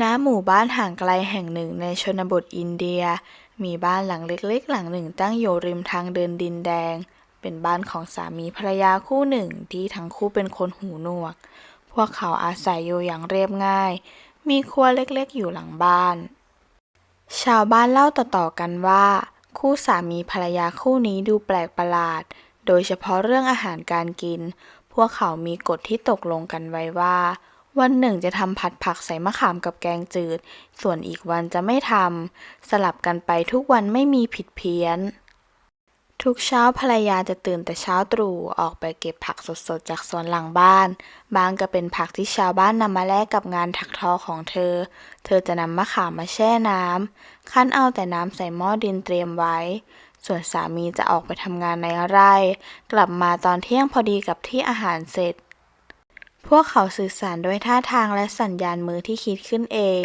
ณหมู่บ้านห่างไกลแห่งหนึ่งในชนบทอินเดีย มีบ้านหลังเล็กๆ หลังหนึ่งตั้งอยู่ริมทางเดินดินแดง เป็นบ้านของสามีภรรยาคู่หนึ่งที่ทั้งคู่เป็นคนหูหนวก พวกเขาอาศัยอยู่อย่างเรียบง่าย มีครัวเล็กๆ อยู่หลังบ้าน ชาวบ้านเล่าต่อๆกันว่า คู่สามีภรรยาคู่นี้ดูแปลกประหลาด โดยเฉพาะเรื่องอาหารการกิน พวกเขามีกฎที่ตกลงกันไว้ว่า วันหนึ่งจะทำผัดผักใส่มะขามกับแกงจืด ส่วนอีกวันจะไม่ทำ สลับกันไปทุกวันไม่มีผิดเพี้ยน ทุกเช้าภรรยาจะตื่นแต่เช้าตรู่ออกไปเก็บผักสดๆ จากสวนหลังบ้าน บางก็เป็นผักที่ชาวบ้านนำมาแลกกับงานถักทอของเธอ เธอจะนำมะขามมาแช่น้ำ คั้นเอาแต่น้ำใส่หม้อดินเตรียมไว้ ส่วนสามีจะออกไปทำงานในไร่ กลับมาตอนเที่ยงพอดีกับที่อาหารเสร็จ พวกเขาสื่อสารด้วยท่าทางและสัญญาณมือที่คิดขึ้นเอง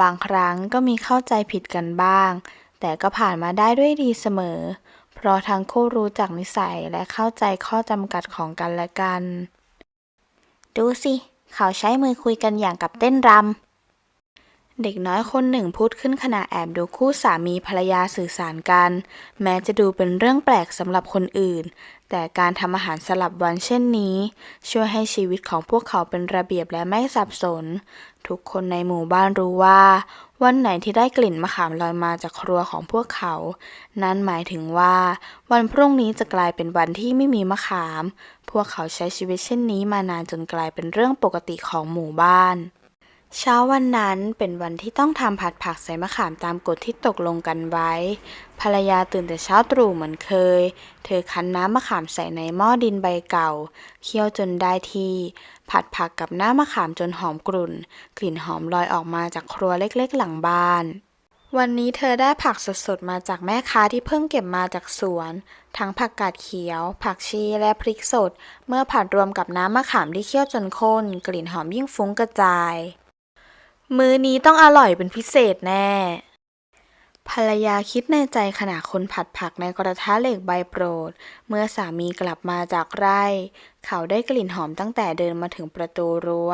บางครั้งก็มีเข้าใจผิดกันบ้าง แต่ก็ผ่านมาได้ด้วยดีเสมอ เพราะทั้งคู่รู้จักนิสัยและเข้าใจข้อจำกัดของกันและกัน ดูสิ เขาใช้มือคุยกันอย่างกับเต้นรำ เด็กน้อยคนหนึ่งพูดขึ้นขณะแอบดูคู่สามีภรรยาสื่อสารกัน แม้จะดูเป็นเรื่องแปลกสำหรับคนอื่น แต่การทำอาหารสลับวันเช่นนี้ ช่วยให้ชีวิตของพวกเขาเป็นระเบียบและไม่สับสน ทุกคนในหมู่บ้านรู้ว่า วันไหนที่ได้กลิ่นมะขามลอยมาจากครัวของพวกเขา นั่นหมายถึงว่า วันพรุ่งนี้จะกลายเป็นวันที่ไม่มีมะขาม พวกเขาใช้ชีวิตเช่นนี้มานานจนกลายเป็นเรื่องปกติของหมู่บ้าน เช้าวันนั้นเป็นวันที่ต้องทำผัดผักใส่มะขามตามกฎที่ตกลงกันไว้ ภรรยาตื่นแต่เช้าตรู่เหมือนเคย เธอคั้นน้ำมะขามใส่ในหม้อดินใบเก่า เคี่ยวจนได้ที่ ผัดผักกับน้ำมะขามจนหอมกรุ่น กลิ่นหอมลอยออกมาจากครัวเล็กๆ หลังบ้าน วันนี้เธอได้ผักสดๆ มาจากแม่ค้าที่เพิ่งเก็บมาจากสวน ทั้งผักกาดเขียว ผักชีและพริกสด เมื่อผัดรวมกับน้ำมะขามที่เคี่ยวจนข้น กลิ่นหอมยิ่งฟุ้งกระจาย มื้อนี้ต้องอร่อยเป็นพิเศษแน่ ภรรยาคิดในใจขณะคนผัดผักในกระทะเหล็กใบโปรด เมื่อสามีกลับมาจากไร่ เขาได้กลิ่นหอมตั้งแต่เดินมาถึงประตูรั้ว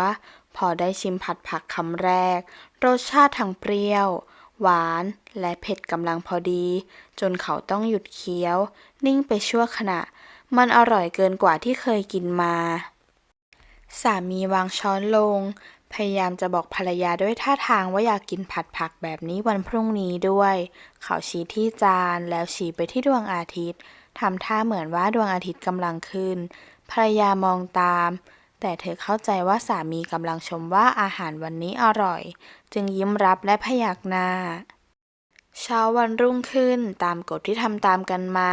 พอได้ชิมผัดผักคำแรก รสชาติทั้งเปรี้ยว หวานและเผ็ดกำลังพอดี จนเขาต้องหยุดเคี้ยว นิ่งไปชั่วขณะ มันอร่อยเกินกว่าที่เคยกินมาสามีวางช้อนลง พยายามจะบอกภรรยาด้วยท่าทางว่าอยากกินผัดผักแบบนี้วันพรุ่งนี้ด้วย เขาชี้ที่จานแล้วชี้ไปที่ดวงอาทิตย์ทำท่าเหมือนว่าดวงอาทิตย์กำลังขึ้น ภรรยามองตาม แต่เธอเข้าใจว่าสามีกำลังชมว่าอาหารวันนี้อร่อย จึงยิ้มรับและพยักหน้า เช้าวันรุ่งขึ้นตามกฎที่ทำตามกันมา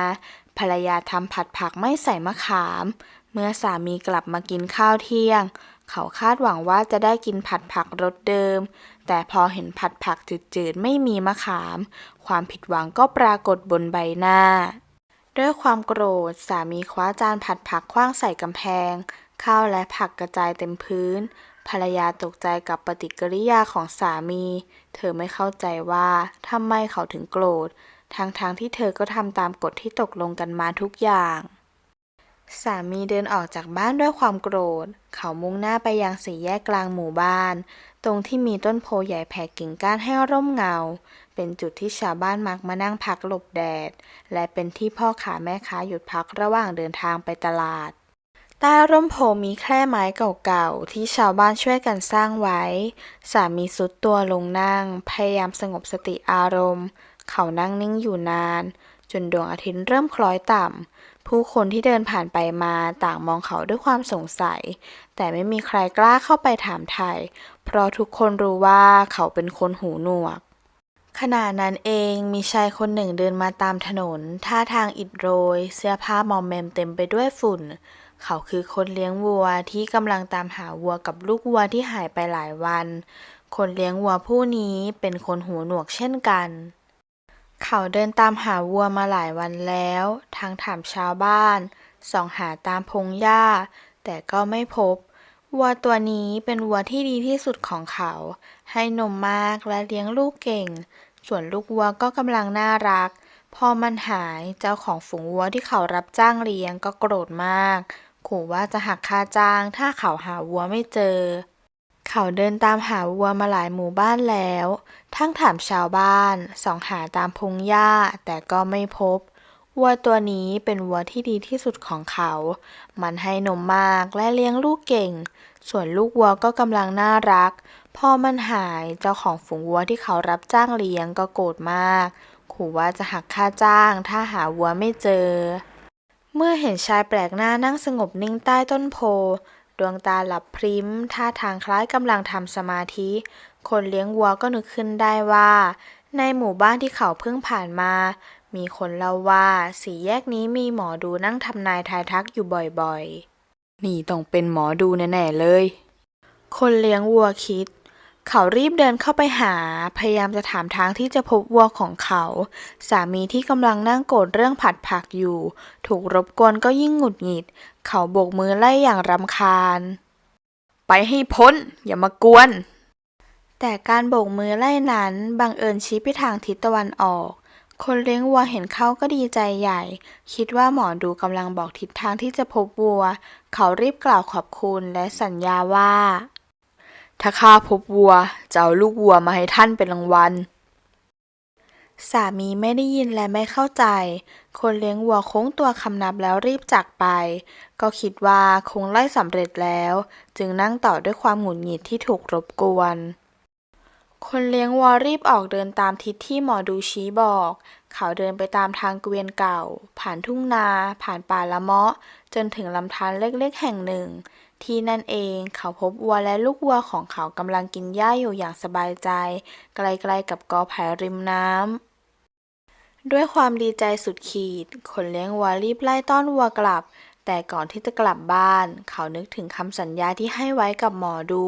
ภรรยาทำผัดผักไม่ใส่มะขาม เมื่อสามีกลับมากินข้าวเที่ยง เขาคาดหวังว่าจะได้กินผัดผักรสเดิม แต่พอเห็นผัดผักจืดๆ ไม่มีมะขาม ความผิดหวังก็ปรากฏบนใบหน้า ด้วยความโกรธสามีคว้าจานผัดผักคว้างใส่กำแพง ข้าวและผักกระจายเต็มพื้น ภรรยาตกใจกับปฏิกิริยาของสามี เธอไม่เข้าใจว่าทำไมเขาถึงโกรธ ทั้งๆทที่เธอก็ทำตามกฎที่ตกลงกันมาทุกอย่าง สามีเดินออกจากบ้านด้วยความโกรธ เขามุ่งหน้าไปยังสี่แยกกลางหมู่บ้าน ตรงที่มีต้นโพใหญ่แผ่กิ่งก้านให้ร่มเงา เป็นจุดที่ชาวบ้านมักมานั่งพักหลบแดด และเป็นที่พ่อค้าแม่ค้าหยุดพักระหว่างเดินทางไปตลาด ใต้ร่มโพมีแคร่ไม้เก่าๆ ที่ชาวบ้านช่วยกันสร้างไว้ สามีสุดตัวลงนั่ง พยายามสงบสติอารมณ์ เขานั่งนิ่งอยู่นาน จนดวงอาทิตย์เริ่มคล้อยต่ำ ผู้คนที่เดินผ่านไปมาต่างมองเขาด้วยความสงสัย แต่ไม่มีใครกล้าเข้าไปถามไทย เพราะทุกคนรู้ว่าเขาเป็นคนหูหนวก ขณะนั้นเองมีชายคนหนึ่งเดินมาตามถนน ท่าทางอิดโรย เสื้อผ้ามอมแมมเต็มไปด้วยฝุ่น เขาคือคนเลี้ยงวัวที่กำลังตามหาวัวกับลูกวัวที่หายไปหลายวัน คนเลี้ยงวัวผู้นี้เป็นคนหูหนวกเช่นกัน เขาเดินตามหาวัวมาหลายวันแล้ว ทั้งถามชาวบ้าน ส่องหาตามพงหญ้า แต่ก็ไม่พบ วัวตัวนี้เป็นวัวที่ดีที่สุดของเขา ให้นมมากและเลี้ยงลูกเก่ง ส่วนลูกวัวก็กำลังน่ารัก พอมันหายเจ้าของฝูงวัวที่เขารับจ้างเลี้ยงก็โกรธมาก ขู่ว่าจะหักค่าจ้างถ้าเขาหาวัวไม่เจอ เขาเดินตามหาวัวมาหลายหมู่บ้านแล้ว ทั้งถามชาวบ้านส่องหาตามพงหญ้าแต่ก็ไม่พบ วัวตัวนี้เป็นวัวที่ดีที่สุดของเขา มันให้นมมากและเลี้ยงลูกเก่ง ส่วนลูกวัวก็กำลังน่ารัก พอมันหายเจ้าของฝูงวัวที่เขารับจ้างเลี้ยงก็โกรธมาก ขู่ว่าจะหักค่าจ้างถ้าหาวัวไม่เจอ เมื่อเห็นชายแปลกหน้านั่งสงบนิ่งใต้ต้นโพ ดวงตาหลับพริ้ม ท่าทางคล้ายกำลังทำสมาธิ คนเลี้ยงวัวก็นึกขึ้นได้ว่า ในหมู่บ้านที่เขาเพิ่งผ่านมา มีคนเล่าว่าสี่แยกนี้มีหมอดูนั่งทำนายทายทักอยู่บ่อยๆ นี่ต้องเป็นหมอดูแน่ๆเลย คนเลี้ยงวัวคิดเขารีบเดินเข้าไปหา พยายามจะถามทางที่จะพบวัวของเขา สามีที่กำลังนั่งโกรธเรื่องผัดผักอยู่ ถูกรบกวนก็ยิ่งหงุดหงิด เขาโบกมือไล่อย่างรำคาญ ไปให้พ้น อย่ามากวน แต่การโบกมือไล่นั้นบังเอิญชี้ไปทางทิศตะวันออก คนเลี้ยงวัวเห็นเขาก็ดีใจใหญ่ คิดว่าหมอดูกำลังบอกทิศทางที่จะพบวัว เขารีบกล่าวขอบคุณและสัญญาว่า ถ้าข้าพบวัวจะเอาลูกวัวมาให้ท่านเป็นรางวัล สามีไม่ได้ยินและไม่เข้าใจ คนเลี้ยงวัวโค้งตัวคำนับแล้วรีบจากไป ก็คิดว่าคงไล่สำเร็จแล้ว จึงนั่งต่อด้วยความหงุดหงิดที่ถูกรบกวน คนเลี้ยงวัวรีบออกเดินตามทิศที่หมอดูชี้บอก เขาเดินไปตามทางเกวียนเก่า ผ่านทุ่งนา ผ่านป่าละเมาะ จนถึงลำธารเล็กๆแห่งหนึ่ง ที่นั่นเองเขาพบวัวและลูกวัวของเขากำลังกินหญ้าอยู่อย่างสบายใจใกลๆกับกอไผ่ริมน้ำ ด้วยความดีใจสุดขีด คนเลี้ยงวัวรีบไล่ต้อนวัวกลับ แต่ก่อนที่จะกลับบ้าน เขานึกถึงคำสัญญาที่ให้ไว้กับหมอดู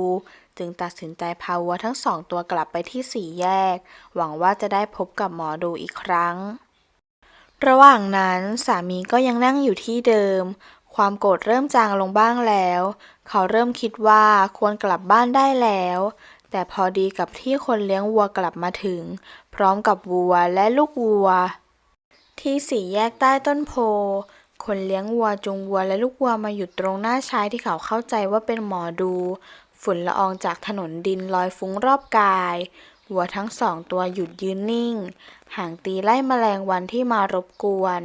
จึงตัดสินใจพาวัวทั้งสองตัวกลับไปที่สี่แยก หวังว่าจะได้พบกับหมอดูอีกครั้ง ระหว่างนั้นสามีก็ยังนั่งอยู่ที่เดิม ความโกรธเริ่มจางลงบ้างแล้ว เขาเริ่มคิดว่าควรกลับบ้านได้แล้ว แต่พอดีกับที่คนเลี้ยงวัวกลับมาถึง พร้อมกับวัวและลูกวัว ที่สี่แยกใต้ต้นโพ คนเลี้ยงวัวจูงวัวและลูกวัวมาหยุดตรงหน้าชายที่เขาเข้าใจว่าเป็นหมอดู ฝุ่นละอองจากถนนดินลอยฟุ้งรอบกาย วัวทั้งสองตัวหยุดยืนนิ่ง หางตีไล่แมลงวันที่มารบกวน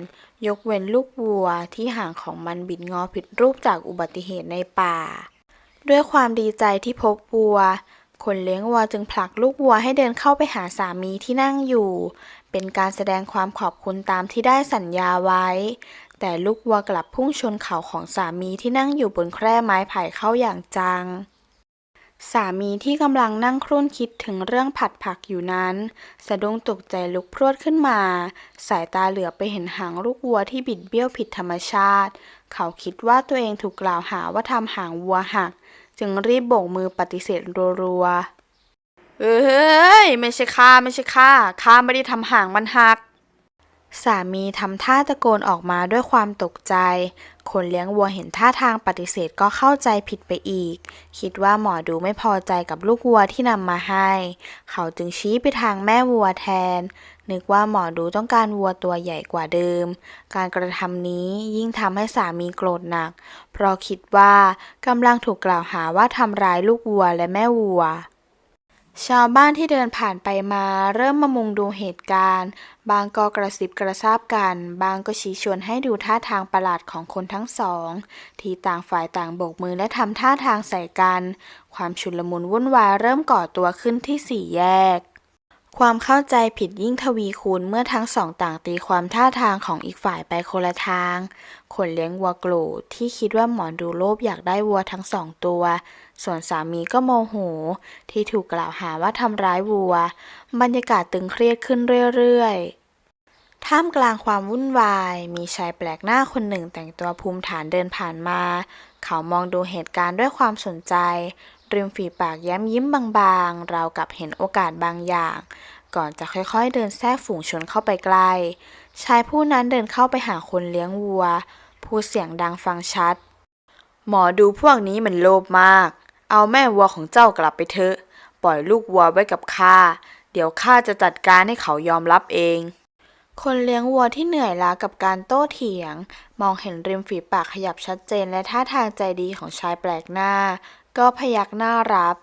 ยกเว้นลูกวัวที่หางของมันบิดงอผิดรูปจากอุบัติเหตุในป่า ด้วยความดีใจที่พบวัว คนเลี้ยงวัวจึงผลักลูกวัวให้เดินเข้าไปหาสามีที่นั่งอยู่ เป็นการแสดงความขอบคุณตามที่ได้สัญญาไว้ แต่ลูกวัวกลับพุ่งชนเข่าของสามีที่นั่งอยู่บนแคร่ไม้ไผ่เข้าอย่างจัง สามีที่กำลังนั่งครุ่นคิดถึงเรื่องผัดผักอยู่นั้น สะดุ้งตกใจลุกพรวดขึ้นมา สายตาเหลือบไปเห็นหางลูกวัวที่บิดเบี้ยวผิดธรรมชาติ เขาคิดว่าตัวเองถูกกล่าวหาว่าทำหางวัวหัก จึงรีบโบกมือปฏิเสธรัวๆ เอ้ย ไม่ใช่ข้าไม่ใช่ข้าข้าไม่ได้ทำหางมันหัก สามีทำท่าตะโกนออกมาด้วยความตกใจ คนเลี้ยงวัวเห็นท่าทางปฏิเสธก็เข้าใจผิดไปอีก คิดว่าหมอดูไม่พอใจกับลูกวัวที่นำมาให้ เขาจึงชี้ไปทางแม่วัวแทน นึกว่าหมอดูต้องการวัวตัวใหญ่กว่าเดิม การกระทำนี้ยิ่งทำให้สามีโกรธหนัก เพราะคิดว่ากำลังถูกกล่าวหาว่าทำร้ายลูกวัวและแม่วัว ชาวบ้านที่เดินผ่านไปมาเริ่มมามุงดูเหตุการณ์ บางก็กระซิบกระซาบกัน บางก็ชี้ชวนให้ดูท่าทางประหลาดของคนทั้งสอง ที่ต่างฝ่ายต่างโบกมือและทำท่าทางใส่กัน ความชุลมุนวุ่นวายเริ่มก่อตัวขึ้นที่สี่แยก ความเข้าใจผิดยิ่งทวีคูณเมื่อทั้งสองต่างตีความท่าทางของอีกฝ่ายไปคนละทาง คนเลี้ยงวัวโกรธที่คิดว่าหมอดูโลภอยากได้วัวทั้งสองตัว ส่วนสามีก็โมโห ที่ถูกกล่าวหาว่าทำร้ายวัว บรรยากาศตึงเครียดขึ้นเรื่อยๆ ท่ามกลางความวุ่นวาย มีชายแปลกหน้าคนหนึ่งแต่งตัวภูมิฐานเดินผ่านมา เขามองดูเหตุการณ์ด้วยความสนใจ ริมฝีปากแย้มยิ้มบางๆ ราวกับเห็นโอกาสบางอย่าง ก่อนจะค่อยๆ เดินแทรกฝูงชนเข้าไปใกล้ ชายผู้นั้นเดินเข้าไปหาคนเลี้ยงวัว พูดเสียงดังฟังชัด หมอดูพวกนี้มันโลภมาก เอาแม่วัวของเจ้ากลับไปเถอะ ปล่อยลูกวัวไว้กับข้า เดี๋ยวข้าจะจัดการให้เขายอมรับเองคนเลี้ยงวัวที่เหนื่อยล้ากับการโต้เถียง มองเห็นริมฝีปากขยับชัดเจนและท่าทางใจดีของชายแปลกหน้า ก็พยักหน้ารับ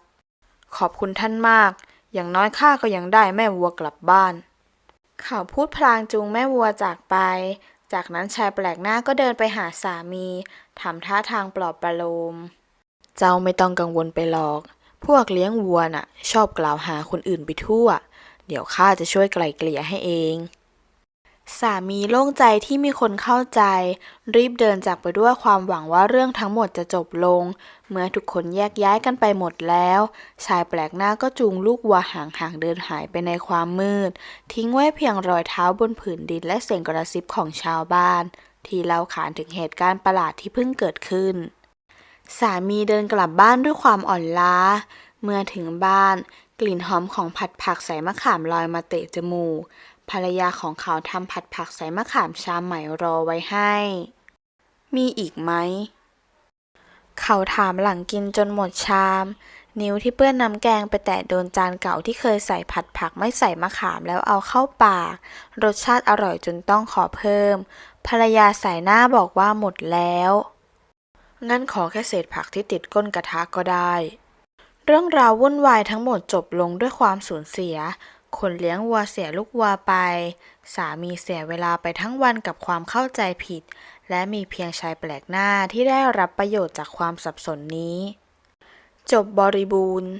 ขอบคุณท่านมาก อย่างน้อยข้าก็ยังได้แม่วัวกลับบ้าน เขาพูดพลางจูงแม่วัวจากไป จากนั้นชายแปลกหน้าก็เดินไปหาสามีทำท่าทางปลอบประโลม เจ้าไม่ต้องกังวลไปหรอก พวกเลี้ยงวัวน่ะ ชอบกล่าวหาคนอื่นไปทั่ว เดี๋ยวข้าจะช่วยไกล่เกลี่ยให้เอง สามีโล่งใจที่มีคนเข้าใจ รีบเดินจากไปด้วยความหวังว่าเรื่องทั้งหมดจะจบลง เมื่อทุกคนแยกย้ายกันไปหมดแล้ว ชายแปลกหน้าก็จูงลูกวัวห่างๆเดินหายไปในความมืด ทิ้งไว้เพียงรอยเท้าบนผืนดินและเสียงกระซิบของชาวบ้าน ที่เล่าขานถึงเหตุการณ์ประหลาดที่เพิ่งเกิดขึ้น สามีเดินกลับบ้านด้วยความอ่อนล้า เมื่อถึงบ้าน กลิ่นหอมของผัดผักใส่มะขามลอยมาเตะจมูก ภรรยาของเขาทำผัดผักใส่มะขามชามใหม่รอไว้ให้ มีอีกไหม เขาถามหลังกินจนหมดชาม นิ้วที่เปื้อนน้ำแกงไปแตะโดนจานเก่าที่เคยใส่ผัดผักไม่ใส่มะขามแล้วเอาเข้าปาก รสชาติอร่อยจนต้องขอเพิ่ม ภรรยาสายหน้าบอกว่าหมดแล้ว งั้นขอแค่เศษผักที่ติดก้นกระทะก็ได้เรื่องราววุ่นวายทั้งหมดจบลงด้วยความสูญเสีย คนเลี้ยงวัวเสียลูกวัวไป สามีเสียเวลาไปทั้งวันกับความเข้าใจผิด และมีเพียงชายแปลกหน้าที่ได้รับประโยชน์จากความสับสนนี้ จบบริบูรณ์